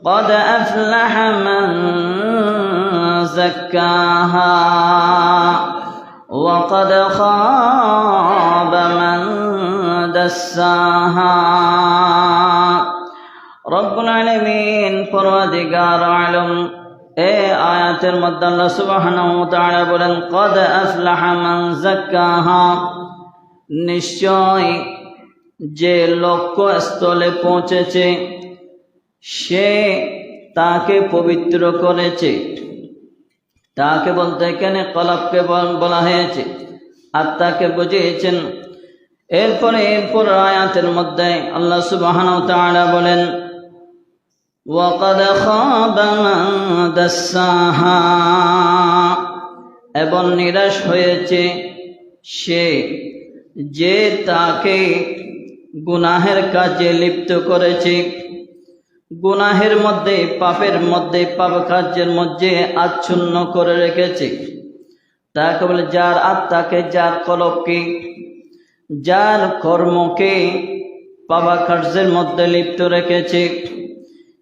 قد أفلح من زكاها وقد خاب من دساها رب العالمين পরওয়ারদিগার আলম এ আয়াতের মধ্যে আল্লাহ সুবহানাহু ওয়া তাআলা বলেন قد أفلح من زكاها নিশ্চয় যে লক্ষ্য স্থলে পৌঁছেছে সে তাকে পবিত্র করেছে। তাকে বলতে এখানে কলাপকে বলা হয়েছে? আত্মাকে বুঝিয়েছেন, এরপরে এরপর আয়াতের মধ্যে আল্লাহ সুবাহান তারা বলেন এবং নিরাশ হয়েছে সে যে তাকে গুনাহের কাজে লিপ্ত করেছে। গুনাহের মধ্যে, পাপের মধ্যে, পাপ কার্যের মধ্যে আচ্ছন্ন করে রেখেছে। তাকে বলে, যার আত্মাকে, যার কলবকে, যার কর্মকে পাবা কার্যের মধ্যে লিপ্ত রেখেছে,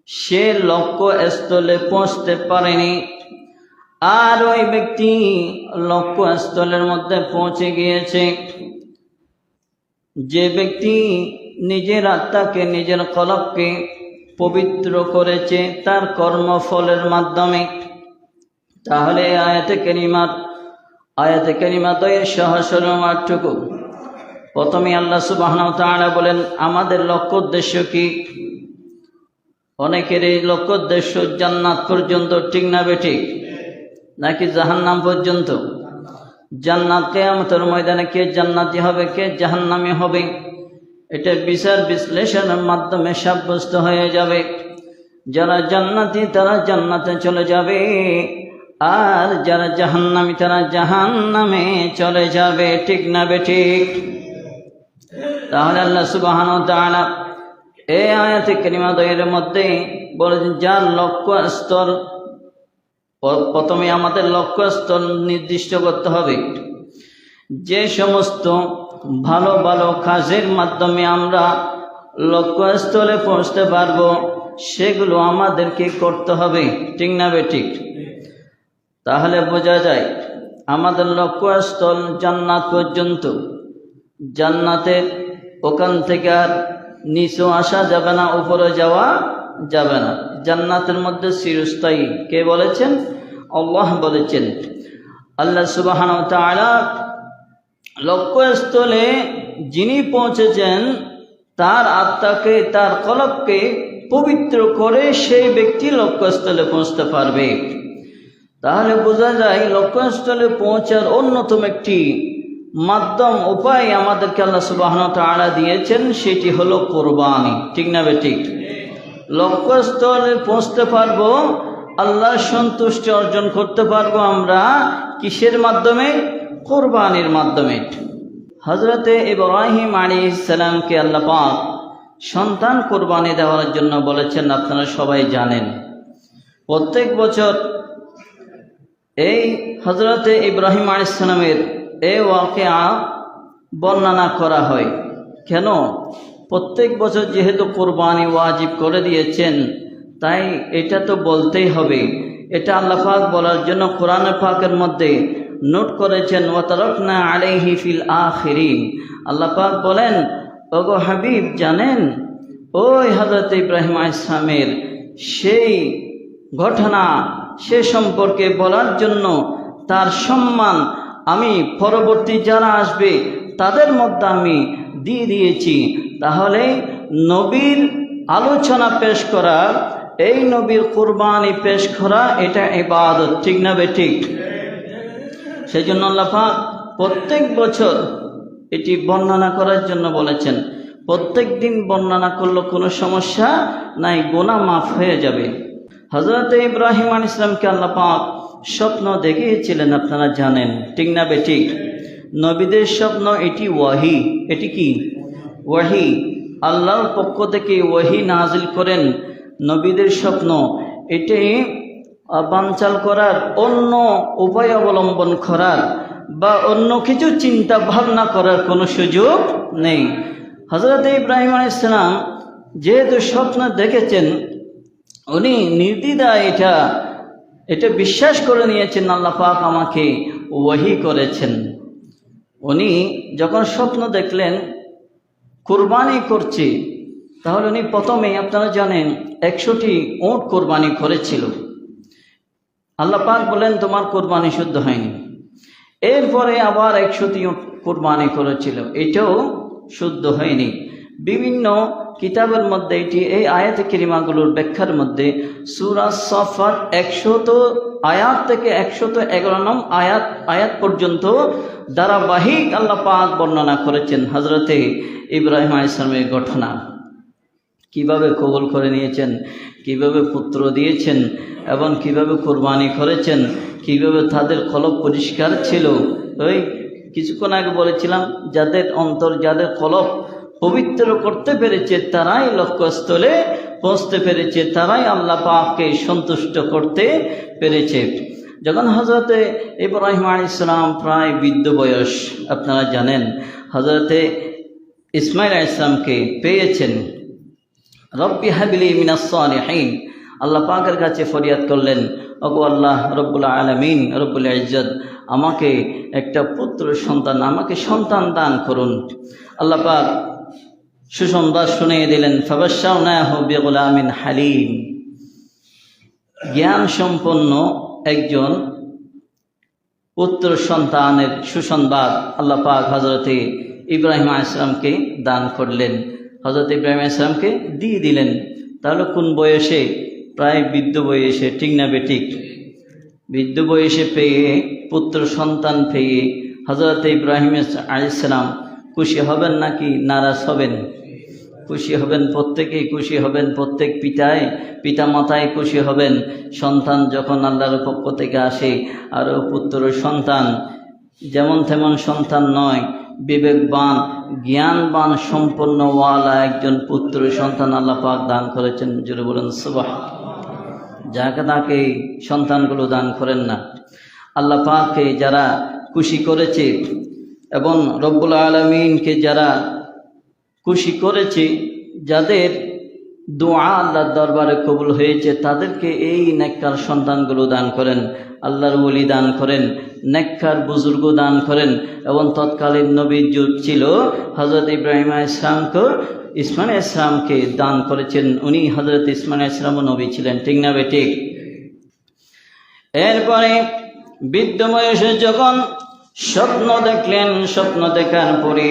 সে লক্ষ্য স্থলে পৌঁছতে পারেনি। আর ওই ব্যক্তি লক্ষ্য স্থলের মধ্যে পৌঁছে গিয়েছে। যে ব্যক্তি নিজের আত্মাকে, নিজের কলবকে পবিত্র করেছে তার কর্মফলের মাধ্যমে। তাহলে আয়াতে কেনিমার আয়াতে কেনিমা দয়ের সহসরমাটুকু প্রথমে আল্লাহ সুবাহ তাআলা বলেন, আমাদের লক্ষ্য উদ্দেশ্য কি? অনেকের এই লক্ষ্য উদ্দেশ্য জান্নাত পর্যন্ত ঠিক না বেঠিক, নাকি জাহান্নাম পর্যন্ত? জান্নাত কেয়ামতের ময়দানে কে জান্নাতি হবে, কে জাহান্নামি হবে? এটা বিচার বিশ্লেষণের মাধ্যমে সাব্যস্ত হয়ে যাবে। যারা জান্নাতি, তারা জান্নাতে চলে যাবে। আর যারা জাহান্নামি, তারা জাহান্নামে চলে যাবে। ঠিক না বে ঠিক? তাহলে আল্লাহ সুবাহান তাআলা এই আয়াতে করিমাদয়ের মধ্যে বলেছেন, যার লক্ষ্য স্তর প্রথমে আমাদের লক্ষ্য স্তর নির্দিষ্ট করতে হবে। যে সমস্ত ভালো ভালো কাজের মাধ্যমে আমরা লক্ষ্যস্থলে পৌঁছতে পারব, সেগুলো আমাদেরকে করতে হবে। ঠিক না বে ঠিক? তাহলে বোঝা যায়, আমাদের লক্ষ্যস্থল জান্নাত পর্যন্ত। জান্নাতের ওখান থেকে আর নিচু আসা যাবে না, উপরে যাওয়া যাবে না। জান্নাতের মধ্যে চিরস্থায়ী। কে বলেছেন? আল্লাহ বলেছেন। আল্লাহ তাআলা লক্ষ্যস্থলে যিনি পৌঁছেছেন, তার আত্মাকে, তার কলবকে পবিত্র করে সেই ব্যক্তি লক্ষ্যস্থলে পৌঁছতে পারবে। তাহলে বোঝা যায় লক্ষ্যস্থলে পৌঁছার অন্যতম একটি মাধ্যম, উপায় আমাদেরকে আল্লাহ সুবাহন তাড়া দিয়েছেন, সেটি হলো কোরবানি। ঠিক না বে ঠিক? লক্ষ্যস্থলে পৌঁছতে পারব আল্লাহ সন্তুষ্টি অর্জন করতে পারব আমরা কিসের মাধ্যমে? কোরবানির মাধ্যমে। হজরতে ইব্রাহিম আলী ইসালামকে আল্লাহ পাক সন্তান কোরবানি দেওয়ার জন্য বলেছেন, আপনারা সবাই জানেন। প্রত্যেক বছর এই হজরতে ইব্রাহিম আলী ইসলামের এ ওয়াকেয়া বর্ণনা করা হয়। কেন? প্রত্যেক বছর যেহেতু কোরবানি ওয়াজিব করে দিয়েছেন, তাই এটা তো বলতেই হবে। এটা আল্লাহ পাক বলার জন্য কোরআন পাকের মধ্যে নোট করেছেন ওয়াতারকনা আলাইহি ফিল আখিরিন। আল্লাহ পাক বলেন, ওগো হাবিব, জানেন, ওই হজরত ইব্রাহিম ইসলামের সেই ঘটনা, সে সম্পর্কে বলার জন্য তার সম্মান আমি পরবর্তী যারা আসবে, তাদের মধ্যে আমি দিয়ে দিয়েছি। তাহলে নবীর আলোচনা পেশ করা, এই নবীর কোরবানি পেশ করা, এটা ইবাদত। ঠিক না বে ঠিক? সেই জন্য আল্লাহাক প্রত্যেক বছর এটি বর্ণনা করার জন্য বলেছেন, প্রত্যেক দিন বর্ণনা করলে কোনো সমস্যা নাই, গোনা মাফ হয়ে যাবে। হজরত ইব্রাহিম আল ইসলামকে আল্লাহ পাক স্বপ্ন দেখিয়েছিলেন, আপনারা জানেন, ঠিক না বে ঠিক? নবীদের স্বপ্ন এটি ওয়াহি, এটি কি? ওয়াহি। আল্লাহর পক্ষ থেকে ওয়াহি নাজিল করেন, নবীদের স্বপ্ন এটি বানচাল করার, অন্য উপায় অবলম্বন করার বা অন্য কিছু চিন্তা ভাবনা করার কোনো সুযোগ নেই। হজরত ইব্রাহিম আলাইসালাম যেহেতু স্বপ্ন দেখেছেন, উনি নির্দ্বিধা এটা এটা বিশ্বাস করে নিয়েছেন, আল্লাহ পাক আমাকে ওয়াহি করেছেন। উনি যখন স্বপ্ন দেখলেন, কোরবানি করছে, তাহলে উনি প্রথমে আপনারা জানেন, একশোটি ওঁট কোরবানি করেছিল। আল্লাহ পাক বলেন, তোমার কোরবানি শুদ্ধ হয়নি। এরপরে আবার একশোটি কোরবানি করেছিল। এটাও শুদ্ধ হয়নি। বিভিন্ন কিতাবের মধ্যে এটি, এই আয়াত কিরিমাগুলোর ব্যাখ্যার মধ্যে সুরাজ সফার একশত আয়াত থেকে একশত এগারো নং আয়াত আয়াত পর্যন্ত ধারাবাহিক আল্লাহ পাক বর্ণনা করেছেন হজরতে ইব্রাহিম ইসলামের ঘটনা। কীভাবে কবল করে নিয়েছেন, কীভাবে পুত্র দিয়েছেন এবং কীভাবে কোরবানি করেছেন, কীভাবে তাদের কলব পরিষ্কার ছিল। ওই কিছুক্ষণ আগে বলেছিলাম, যাদের অন্তর, যাদের কলব পবিত্র করতে পেরেছে, তারাই লক্ষ্যস্থলে পৌঁছতে পেরেছে, তারাই আল্লাহ পাককে সন্তুষ্ট করতে পেরেছে। যখন হজরতে ইব্রাহিম আল ইসলাম প্রায় বৃদ্ধ বয়স, আপনারা জানেন হজরতে ইসমাইল ইসলামকে পেয়েছেন। রব্বি হাবিলি মিনাসলিহীন আল্লাহ পাকের কাছে ফরিয়াদ করলেন, ওগো আল্লাহ রব্বুল আলমিন, রব্বুল ইজ্জত, আমাকে একটা পুত্র সন্তান, আমাকে সন্তান দান করুন। আল্লাহ পাক সুসংবাদ শুনিয়ে দিলেন ফাবাসাও না হবি গোলামিন হালিম। জ্ঞান সম্পন্ন একজন পুত্র সন্তানের সুসংবাদ আল্লাহ পাক হজরতে ইব্রাহিম ইসলামকে দান করলেন। হজরত ইব্রাহিম ইসলামকে দিয়ে দিলেন। তাহলে কোন বয়সে? প্রায় বৃদ্ধ বয়সে, ঠিক না বেঠিক? বৃদ্ধ বয়সে পেয়ে, পুত্র সন্তান পেয়ে হজরত ইব্রাহিম আলাইসালাম খুশি হবেন নাকি নারাজ হবেন? খুশি হবেন প্রত্যেকেই খুশি হবেন প্রত্যেক পিতায় পিতা মাতায় খুশি হবেন। সন্তান যখন আল্লাহর পক্ষ থেকে আসে, আরও পুত্র সন্তান, যেমন তেমন সন্তান নয় বিবেকবান, জ্ঞানবান সম্পন্ন ওয়ালা একজন পুত্র সন্তান আল্লাহ পাক দান করেছেন। জুড়ে বলেন সুবাহ যাকে তাকে সন্তানগুলো দান করেন না। আল্লাহ পাককে যারা খুশি করেছে এবং রব্বুল আলমিনকে যারা খুশি করেছে, যাদের দোয়া আল্লাহর দরবারে কবুল হয়েছে, তাদেরকে এই নেককার সন্তানগুলো দান করেন। আল্লাহর বলি দান করেন, নেককার বুজুর্গ দান করেন এবং তৎকালীন নবীর যুগ ছিল হজরত ইব্রাহিম ইসলামকে ইসমান ইসলামকে দান করেছেন। উনি হজরত ইসমান ইসলামও নবী ছিলেন, ঠিক না বেঠিক এরপরে বৃদ্ধ বয়সে যখন স্বপ্ন দেখলেন, স্বপ্ন দেখার পরে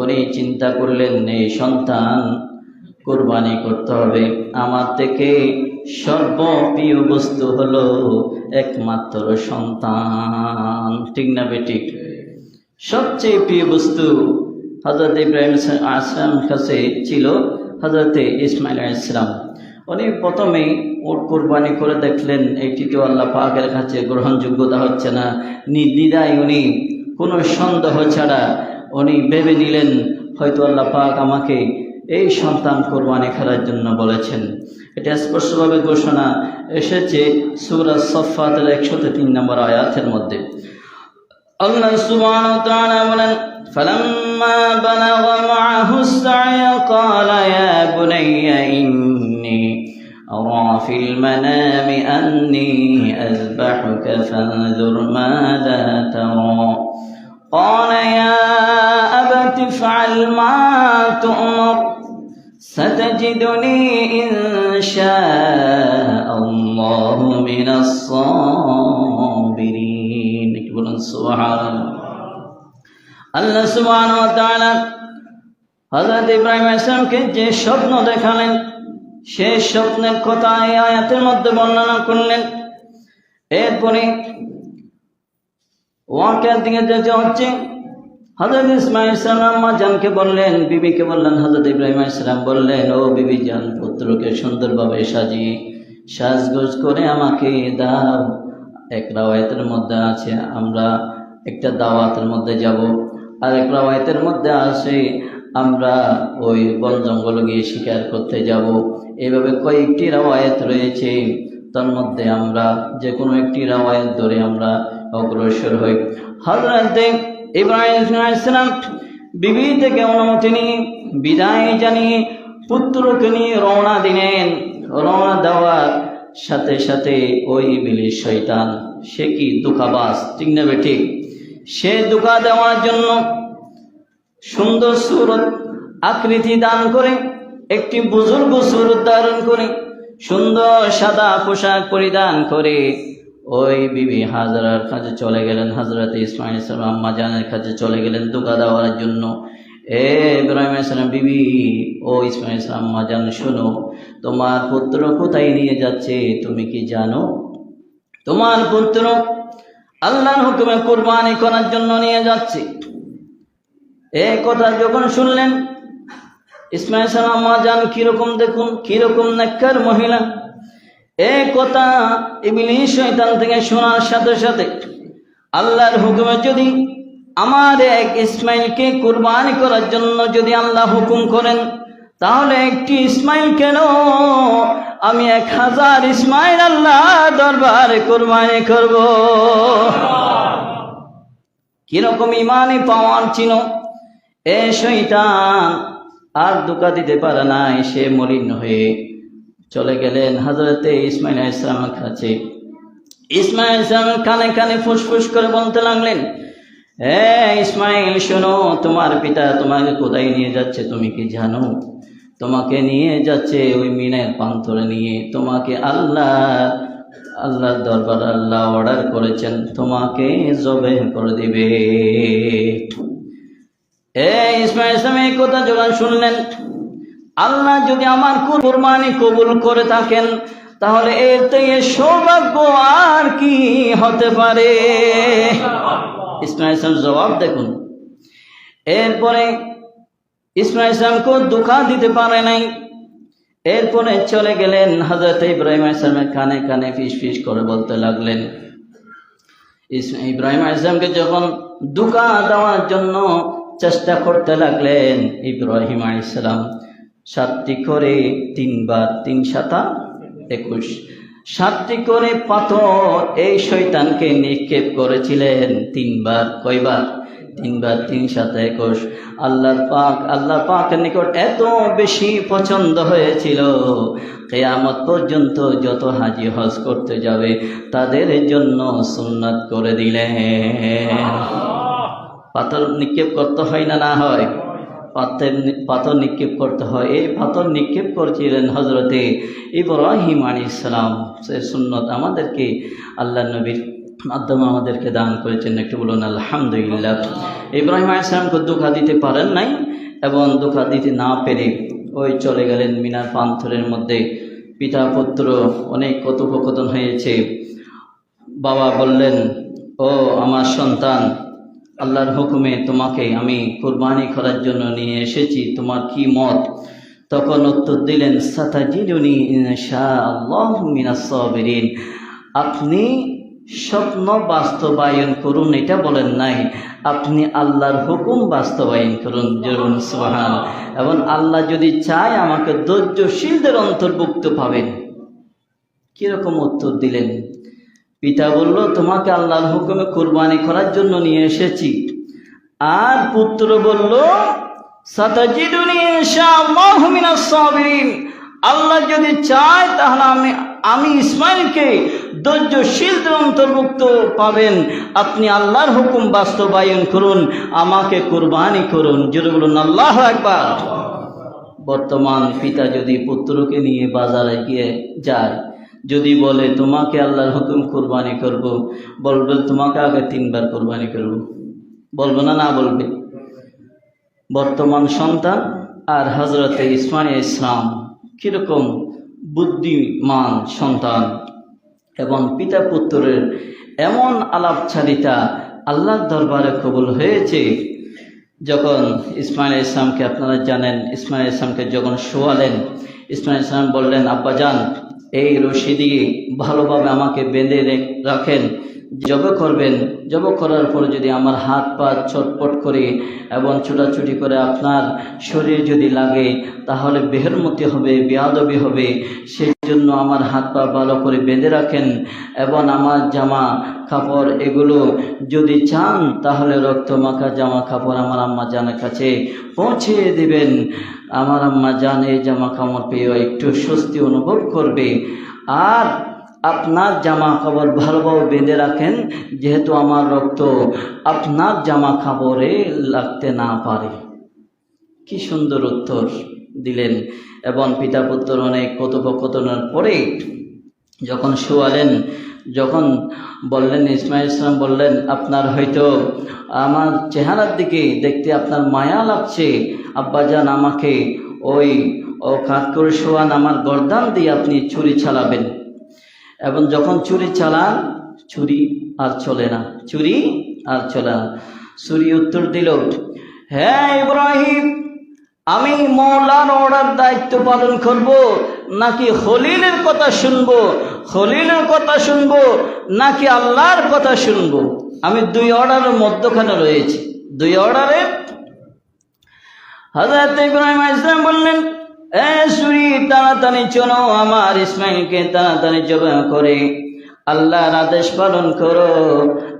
উনি চিন্তা করলেন, এই সন্তান কোরবানি করতে হবে। আমার থেকে সর্বপ্রিয় বস্তু হলো একমাত্র সন্তান। ঠিক না বেঠিক সবচেয়ে প্রিয় বস্তু হজরত ইব্রাহিম আসলাম কাছে ছিল হজরত ইসমাইল ইসলাম উনি প্রথমেই ওর কোরবানি করে দেখলেন, এটি তো আল্লাহ পাকের কাছে গ্রহণযোগ্যতা হচ্ছে না। নির্দ্বিধায় উনি, কোনো সন্দেহ ছাড়া উনি ভেবে নিলেন, হয়তো আল্লাহ পাক আমাকে এই সন্তান কোরবানি খেলার জন্য বলেছেন এটা স্পষ্টভাবে ঘোষণা এসেছে সুরাজ সফাতের একশত তিন নম্বর আয়াতের মধ্যে আল্লাহ সুবহানাহু ওয়া তাআলা বলেন فلما بلغ معه السعي قال يا بني إني أرى في المنام أني أذبحك فانظر ماذا ترى قال يا أبت افعل ما تؤمر ستجدني إن شاء الله من الصابرين يقولون سبحان الله আল্লাহ সুবহান হজরত ইব্রাহিম ইসলামকে যে স্বপ্ন দেখালেন সেই স্বপ্নের কথা এই আয়াতের মধ্যে বর্ণনা করলেন এরপরে ওয়াকের দিকে যেতে হচ্ছে হজরত ইসমাইল ইসলাম মা জানকে বললেন, বিবিকে বললেন হজরত ইব্রাহিম ইসলাম বললেন, ও বিবি জান, পুত্রকে সুন্দরভাবে সাজিয়ে সাজগোজ করে আমাকে দাও। এক রাওয়ায়তের মধ্যে আছে, আমরা একটা দাওয়াতের মধ্যে যাব। আর এক রাওয়ায়তের মধ্যে আছে, আমরা ওই বন জঙ্গল গিয়ে শিকার করতে যাব। এভাবে কয়েকটি রাওয়ায়ত রয়েছে। তার মধ্যে আমরা যে কোনো একটি রাওয়ায়ত ধরে আমরা অগ্রসর হই। হজরত ইব্রাহিম ইসলাম বিবি থেকে অনুমতি নিয়ে বিদায় জানিয়ে পুত্রকে নিয়ে রওনা দিলেন। রওনা দেওয়ার সাথে সাথে ওই বিলির শৈতান সে কি দুঃখাবাস ঠিক নেবে ঠিক সে দুঃখা দেওয়ার জন্য সুন্দর সুরত আকৃতি দান করে, একটি বুজুর্গ সুরত ধারণ করে, সুন্দর সাদা পোশাক পরিধান করে ওই বিবি হাজরার কাছে চলে গেলেন, হাজরত ইসমাইল ইসলাম আম্মা জানের কাছে চলে গেলেন দোকা দেওয়ার জন্য। এ ইব্রাহিম ইসলাম বিবি, ও ইসমাইল ইসলাম আম্মা জান শোনো, তোমার পুত্র কোথায় নিয়ে যাচ্ছে তুমি কি জানো? তোমার পুত্র আল্লাহর হুকুমে কোরবানি করার জন্য নিয়ে যাচ্ছে। এই কথা যখন শুনলেন, ইসমাইল সালাম মা যান কীরকম দেখুন, কীরকম নেককার মহিলা এ কথা ইবলিশ শয়তান থেকে শোনার সাথে সাথে আল্লাহর হুকুমে যদি আমার এক ইসমাইলকে কুরবানি করার জন্য যদি আল্লাহ হুকুম করেন, তাহলে একটি ইসমাইল কেন? আমি এক হাজার ইসমাইল আল্লাহ দরবারে কুরবানি করব। কীরকম ইমানে পাওয়ার চিনো এ শৈতান আর দুকা দিতে পারে নাই সে মলিন হয়ে চলে গেলেন হাজরতে ইসমাইল ইসলামের কাছে। ইসমাইল ইসলাম কানে কানে ফুসফুস করে বলতে লাগলেন হে ইসমাইল, শোনো, তোমার পিতা তোমাকে কোথায় নিয়ে যাচ্ছে তুমি কি জানো? তোমাকে নিয়ে যাচ্ছে ওই মিনের পান্তরে নিয়ে। তোমাকে আল্লাহ, আল্লাহর দরবার, আল্লাহ অর্ডার করেছেন, তোমাকে জবে করে দিবে। এ ইসমাইল ইসলাম এই কথা যখন শুনলেন। আল্লাহ যদি আমার কুরবানি কবুল করে থাকেন, তাহলে এর থেকে সৌভাগ্য আর কি হতে পারে? ইসমাইল ইসলাম জবাব দেখুন। এরপরে ইসমাইল দুঃখা দিতে পারে নাই। এরপরে চলে গেলেন হজরত ইব্রাহিম ইসলামের কানে কানে ফিস ফিস করে বলতে লাগলেন ইব্রাহিম ইসলামকে যখন দুকা দেওয়ার জন্য চেষ্টা করতে লাগলেন ইব্রাহিম ইসলাম সাতটি করে তিনবার তিন সাতা একুশ। সাতটি করে পাথর এই শৈতানকে নিক্ষেপ করেছিলেন তিনবার। কয়বার? তিনবার তিন সাথে একুশ। আল্লাহর পাক আল্লাহ পাকের নিকট এত বেশি পছন্দ হয়েছিল কেয়ামত পর্যন্ত যত হাজি হজ করতে যাবে তাদের জন্য সুন্নাত করে দিলেন। পাথর নিক্ষেপ করতে হয় না না হয়? পাথর পাথর নিক্ষেপ করতে হয়। এই পাথর নিক্ষেপ করছিলেন হজরতে ইব্রাহিম আলী ইসলাম সে সুন্নত আমাদেরকে আল্লাহ নবীর মাধ্যমে আমাদেরকে দান করেছেন। একটু বলুন, আলহামদুলিল্লাহ। ইব্রাহিম আলী ইসলামকে দুঃখা দিতে পারেন নাই এবং দুঃখা দিতে না পেরে ওই চলে গেলেন মিনার পান্থরের মধ্যে। পিতা পুত্র অনেক কথোপকথন হয়েছে। বাবা বললেন, ও আমার সন্তান আল্লাহর হুকুমে তোমাকে আমি কোরবানি করার জন্য নিয়ে এসেছি। তোমার কি মত? তখন উত্তর দিলেন আপনি স্বপ্ন বাস্তবায়ন করুন, এটা বলেন নাই। আপনি আল্লাহর হুকুম বাস্তবায়ন করুন, জরুন, সুবহান। এবং আল্লাহ যদি চায়, আমাকে ধৈর্যশীলদের অন্তর্ভুক্ত পাবেন। কীরকম উত্তর দিলেন? পিতা বলল, তোমাকে আল্লাহর হুকুমে কোরবানি করার জন্য নিয়ে এসেছি। আর পুত্র বলল আল্লাহ যদি চায়, তাহলে আমি আমি ইসমাইলকে ধৈর্যশীলদের অন্তর্ভুক্ত পাবেন। আপনি আল্লাহর হুকুম বাস্তবায়ন করুন, আমাকে কোরবানি করুন। জোরে বলুন, আল্লাহ একবার বর্তমান পিতা যদি পুত্রকে নিয়ে বাজারে গিয়ে যায় যদি বলে, তোমাকে আল্লাহর হুকুম কোরবানি করব বলবে তোমাকে আগে তিনবার কোরবানি করব। বলব না না বলবে। বর্তমান সন্তান আর হজরতে ইসমাইল ইসলাম কীরকম বুদ্ধিমান সন্তান এবং পিতা পুত্রের এমন আলাপচারিতা আল্লাহর দরবারে কবুল হয়েছে, যখন ইসমাইল ইসলামকে আপনারা জানেন ইসমাইল ইসলামকে যখন শোয়ালেন ইসমাইল ইসলাম বললেন আব্বাজান এই রশি দিয়ে ভালোভাবে আমাকে বেঁধে রাখেন, জব করবেন। জব করার পরে যদি আমার হাত পা ছটপট করে এবং ছোটাছুটি করে আপনার শরীর যদি লাগে, তাহলে বেহরমতি হবে, বেয়াদবি হবে। সেই জন্য আমার হাত পা ভালো করে বেঁধে রাখেন এবং আমার জামা কাপড় এগুলো যদি চান, তাহলে রক্ত মাখা জামা কাপড় আমার আম্মা জানার কাছে পৌঁছে দিবেন। আমার আম্মা জানে জামা কামড় পেয়ে একটু স্বস্তি অনুভব করবে। আর আপনার জামা কাপড় ভালোভাবে বেঁধে রাখেন, যেহেতু আমার রক্ত আপনার জামা কাপড়ে লাগতে না পারে। কি সুন্দর উত্তর দিলেন। এবং পিতা পুত্র অনেক কথোপকথনের পরে যখন শোয়ালেন যখন বললেন, ইসমাইল ইসলাম বললেন, আপনার হয়তো আমার চেহারার দিকে দেখতে আপনার মায়া লাগছে। আব্বাজান আমাকে ওই ও কাজ করে শোয়ান আমার গরদান দিয়ে আপনি ছুরি চালাবেন। এবং যখন ছুরি চালান, ছুরি আর চলে না, ছুরি আর চলে না। ছুরি উত্তর দিল হ্যাঁ ইব্রাহিম, আমি মৌলার অর্ডার দায়িত্ব পালন করব। নাকি হলিলের কথা শুনব হলিলের কথা শুনব, নাকি আল্লাহর কথা শুনব? আমি দুই অর্ডারের মধ্যখানে রয়েছি। দুই অর্ডারে। হজরত ইব্রাহিম ইসলাম বললেন, এ সুরি, তাড়াতাড়ি চলো, আমার ইসমাইলকে তাড়াতাড়ি জবাই করে। আল্লাহর আদেশ পালন করো।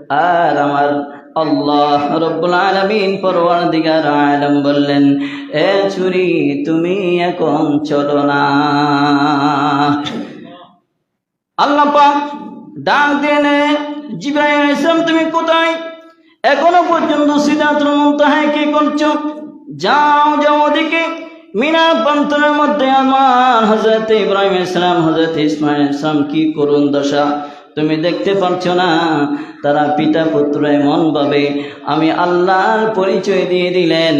আর আমার আল্লাহ রব্বুল আলমিন পরওয়ারদিগার আলম বললেন, এ চুরি তুমি এখন চলো না। আল্লাহ পাক ডাক দেনে জিব্রাহিম ইসলাম তুমি কোথায়? এখনও পর্যন্ত সিদ্ধাতুল মুনতাহায় কি করছ? যাও যাও ওদিকে। মিনা প্রান্তরের মধ্যে আমার হজরত ইব্রাহিম ইসলাম হজরত ইসমাইল ইসলাম কি করুন দশা? তুমি দেখতে পাচ্ছ না, তারা পিতা পুত্র এমনভাবে আমি আল্লাহর পরিচয় দিয়ে দিলেন,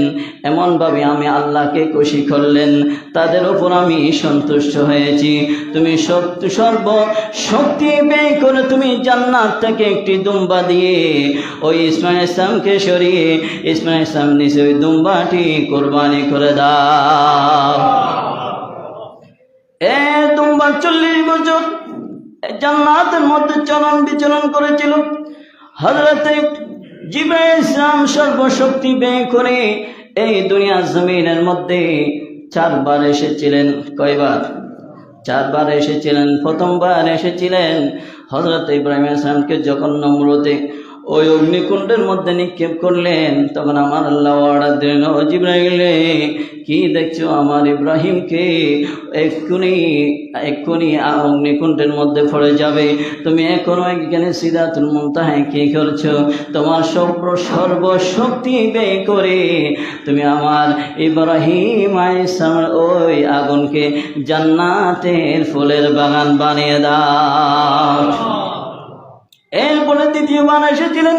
এমনভাবে আমি আল্লাহকে খুশি করলেন, তাদের উপর আমি সন্তুষ্ট হয়েছি। তুমি সর্ব শক্তি ব্যয় করে তুমি জান্নাত থেকে একটি দুম্বা দিয়ে ওই ইসমাইল ইসলামকে সরিয়ে ইসমাইল ইসলাম নিচে ওই দুম্বাটি কোরবানি করে দাও। এ দুম্বা চল্লিশ বছর জান্নাতের মধ্যে চলন বিচরণ করেছিল। হজরতে জিবে ইসলাম সর্বশক্তি ব্যয় করে এই দুনিয়া জমিনের মধ্যে চারবার এসেছিলেন। কয়বার? চারবার এসেছিলেন। প্রথমবার এসেছিলেন হজরত ইব্রাহিম ইসলামকে যখন নম্রতে ওই অগ্নিকুণ্ডের মধ্যে নিক্ষেপ করলেন। তখন আমার আল্লাহ অর্ডার দিলেন জিব্রাহিলে কি দেখছ আমার ইব্রাহিমকে? এক্ষুনি এক্ষুনি অগ্নিকুণ্ডের মধ্যে পড়ে যাবে। তুমি এখনও এখানে সিদ্ধাতুল মুমতাহায় কি করছ? তোমার সর্ব সর্বশক্তি ব্যয় করে তুমি আমার ইব্রাহিম ওই আগুনকে জান্নাতের ফুলের বাগান বানিয়ে দাও। এরপরে দ্বিতীয়বার এসেছিলেন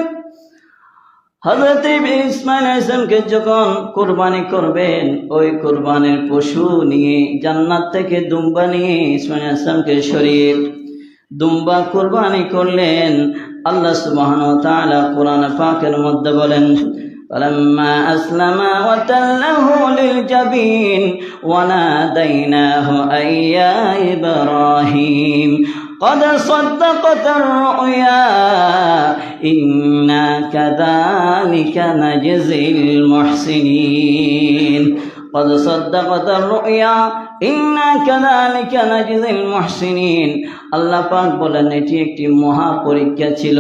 হজরত ইসমাইল ইসলামকে যখন কোরবানি করবেন ওই কোরবানির পশু নিয়ে জান্নাত থেকে দুম্বা নিয়ে ইসমাইল ইসলামকে সরিয়ে দুম্বা কোরবানি করলেন আল্লাহ সুবহান তাআলা কোরআন পাকের মধ্যে বলেন فلما أسلم وتله للجبين وناديناه أن يا إبراهيم قد صدقت الرؤيا إنا كذلك نجزي المحسنين قد صدقت الرؤيا إنا كذلك نجزي المحسنين আল্লাহ পাক বলেন এটি একটি মহা পরীক্ষা ছিল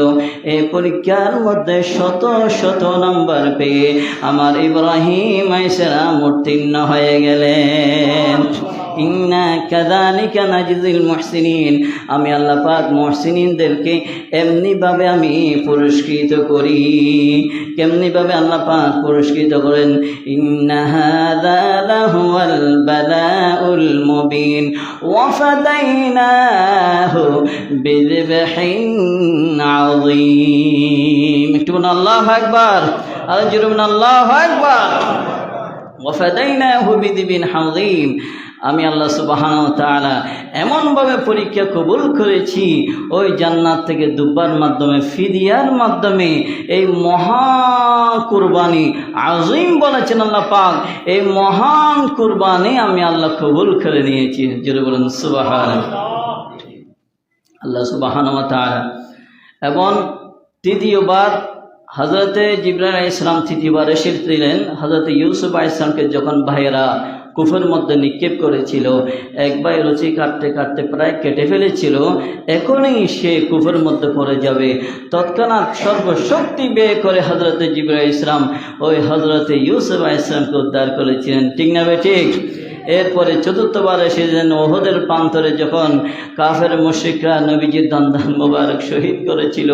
এই পরীক্ষার মধ্যে শত শত নম্বর পেয়ে আমার ইব্রাহিম আইসালাম উত্তীর্ণ হয়ে গেলেন আমি আল্লাহ পাক মুহসিনিনদেরকে এমনিভাবে আমি পুরস্কৃত করি। কেমনিভাবে আল্লাহ পাক পুরস্কৃত করেন? ইন্না মুবিন। আল্লাহু আকবার আর জোরে বলুন, আল্লাহু আকবার ওয়াফাদাইনাহু বিযবহিন আযীম। আমি আল্লাহ সুবাহান তাআলা এমনভাবে পরীক্ষা কবুল করেছি, ওই জান্নাত থেকে দুব্বার মাধ্যমে, ফিদিয়ার মাধ্যমে, এই মহা কুরবানি আজিম বলেছেন আল্লাহ পাক, এই মহান কুরবানি আমি আল্লাহ কবুল করে নিয়েছি। জোরে বলেন সুবাহান আল্লাহ সুবাহান তাআলা, এবং তৃতীয়বার হজরতে জিব্রাহ ইসলাম তৃতীয়বার এসেছিলেন হজরত ইউসুফ ইসলামকে যখন ভাইয়েরা কুফের মধ্যে নিক্ষেপ করেছিল, একবার রুচি কাটতে কাটতে প্রায় কেটে ফেলেছিল, এখনই সে কুফের মধ্যে পড়ে যাবে। তৎক্ষণাৎ সর্বশক্তি ব্যয় করে হজরতে জিবরা ইসলাম ওই হজরতে ইউসুফ ইসলামকে উদ্ধার করেছিলেন। ঠিক না বে ঠিক? এরপরে চতুর্থবার এসেছেন ওহদের প্রান্তরে যখন কাফের মুশিকরা নবীজির দান্দান মুবারক শহীদ করেছিল,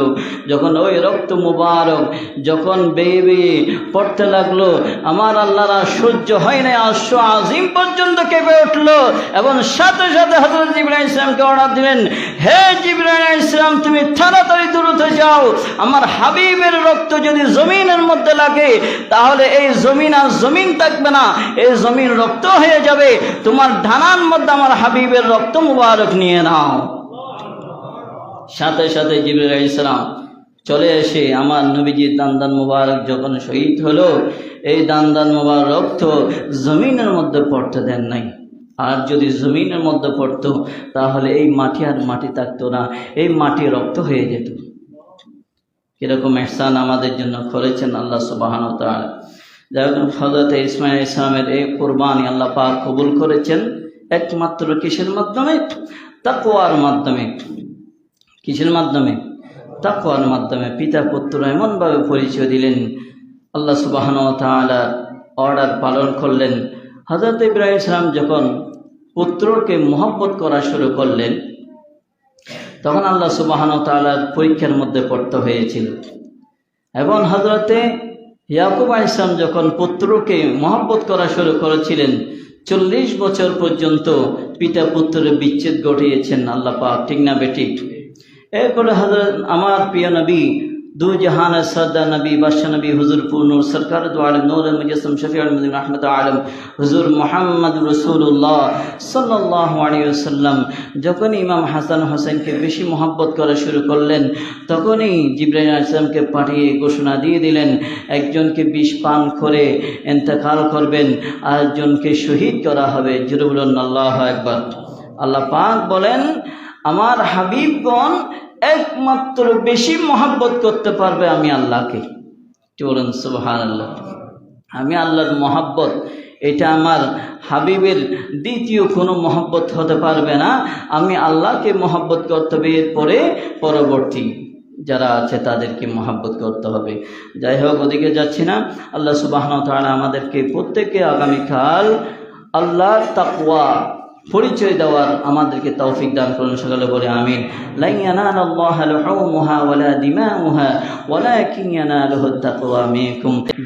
যখন ওই রক্ত মুবারক যখন বেয়ে বেয়ে পড়তে লাগল, আমার আল্লাহরা সহ্য হয় না আশ্ব আজিম পর্যন্ত কেঁপে উঠল এবং সাথে সাথে হজরত ইব্রাহিম ইসলামকে অর্ডার দিলেন, হে জিব্রাহিম ইসলাম তুমি তাড়াতাড়ি দূরতে যাও, আমার হাবিবের রক্ত যদি জমিনের মধ্যে লাগে, তাহলে এই জমিন আর জমিন থাকবে না, এই জমিন রক্ত হয়ে যাবে। তোমার ধানার মধ্যে আমার হাবিবের রক্ত মুবারক নিয়ে নাও। সাথে সাথে জিবুল ইসলাম চলে এসে আমার নবীজির দান্দান মুবারক যখন শহীদ হলো, এই দান্দান মুবারক রক্ত জমিনের মধ্যে পড়তে দেন নাই। আর যদি জমিনের মধ্যে পড়তো, তাহলে এই মাটি আর মাটি থাকতো না, এই মাটি রক্ত হয়ে যেত। কীরকম এহসান আমাদের জন্য করেছেন আল্লাহ সুবাহান হোক হজরত ইসমাইল ইসলামের এই কোরবানি আল্লাহ পাক কবুল করেছেন, একমাত্র কিসের মাধ্যমে? তাকওয়ার মাধ্যমে। কিসের মাধ্যমে? তাকওয়ার মাধ্যমে। পিতা পুত্র এমনভাবে পরিচয় দিলেন, আল্লাহ সুবাহন তাআলা অর্ডার পালন করলেন। হজরত ইব্রাহিম ইসলাম যখন পুত্রকে মোহব্বত করা শুরু করলেন, তখন আল্লাহ সুবাহন তাআলার পরীক্ষার মধ্যে পড়তে হয়েছিল। এবং হজরতে ইয়াকুব ইসলাম যখন পুত্রকে মহব্বত করা শুরু করেছিলেন, চল্লিশ বছর পর্যন্ত পিতা পুত্রের বিচ্ছেদ ঘটিয়েছেন, আল্লাহ পাক, ঠিক না বেঠিক? এরপরে আমার প্রিয় নবী দু জাহান সর্দার নবী, বাদশাহ নবী, হুজুর পূর্ণুর সরকার দু আলম, নূর মুজসম শফি আলমদিন আহমদ আলম হুজুর মোহাম্মদ রসুল্লাহ সাল্লাহ আলিয়াল্লাম যখন ইমাম হাসান হোসেনকে বেশি মহব্বত করা শুরু করলেন, তখনই জিব্রাহিম আসলামকে পাঠিয়ে ঘোষণা দিয়ে দিলেন, একজনকে বিষ পান করে এন্তেকাল করবেন আর একজনকে শহীদ করা হবে। জুরুবুল্লাহ একবার আল্লাহ পাক বলেন, আমার হাবিবগণ একমাত্র বেশি মহাব্বত করতে পারবে আমি আল্লাহকে। কি বলেন সুবহান আল্লাহ আমি আল্লাহর মহাব্বত, এটা আমার হাবিবের দ্বিতীয় কোনো মহব্বত হতে পারবে না। আমি আল্লাহকে মহব্বত করতে হবে, এরপরে পরবর্তী যারা আছে তাদেরকে মহাব্বত করতে হবে। যাই হোক, ওদিকে যাচ্ছি না। আল্লাহ সুবাহ তাআলা আমাদেরকে প্রত্যেকে আগামীকাল আল্লাহর তাকওয়া পরিচয় দেওয়ার আমাদেরকে তৌফিক দান করুন, সকালে বলে আমিন।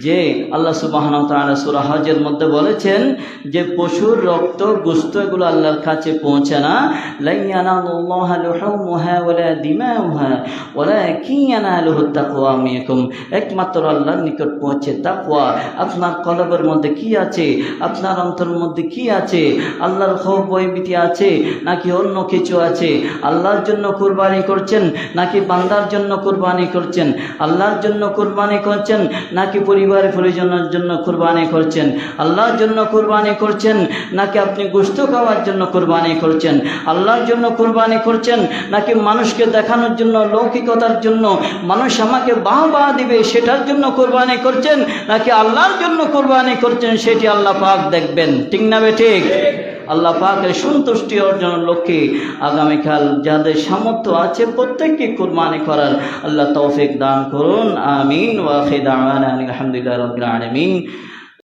যে আল্লাহ তাআলা সূরা হজের মধ্যে বলেছেন যে, পশুর রক্ত গোশত এগুলো আল্লাহর কাছে পৌঁছে না। একমাত্র আল্লাহর নিকট পৌঁছে তাকওয়া। আপনার কলবের মধ্যে কি আছে? আপনার অন্তরের মধ্যে কি আছে? আল্লাহর খৌফ ভয়ভীতি আছে, নাকি অন্য কিছু আছে? আল্লাহর জন্য কুরবানি করছেন, নাকি বান্দার জন্য কুরবানি করছেন? আল্লাহর জন্য কুরবানি করছেন, নাকি পরিবার পরিজনের জন্য কুরবানি করছেন? আল্লাহর জন্য কুরবানি করছেন, নাকি আপনি গোস্ত খাওয়ার জন্য কুরবানি করছেন? আল্লাহর জন্য কুরবানি করছেন, নাকি মানুষকে দেখানোর জন্য, লৌকিকতার জন্য, মানুষ আমাকে বাহ বাহ দিবে, সেটার জন্য কোরবানি করছেন, নাকি আল্লাহর জন্য কোরবানি করছেন, সেটি আল্লাহ পাক দেখবেন। ঠিক না বে ঠিক? আল্লাহ পাকের সন্তুষ্টি অর্জনের লক্ষ্যে আগামীকাল যাদের সামর্থ্য আছে প্রত্যেককে কুরবানি করার আল্লাহ তৌফিক দান করুন। আমিন। ওয়াখিদ আলহামদুলিল্লাহ রবিল আলমিন।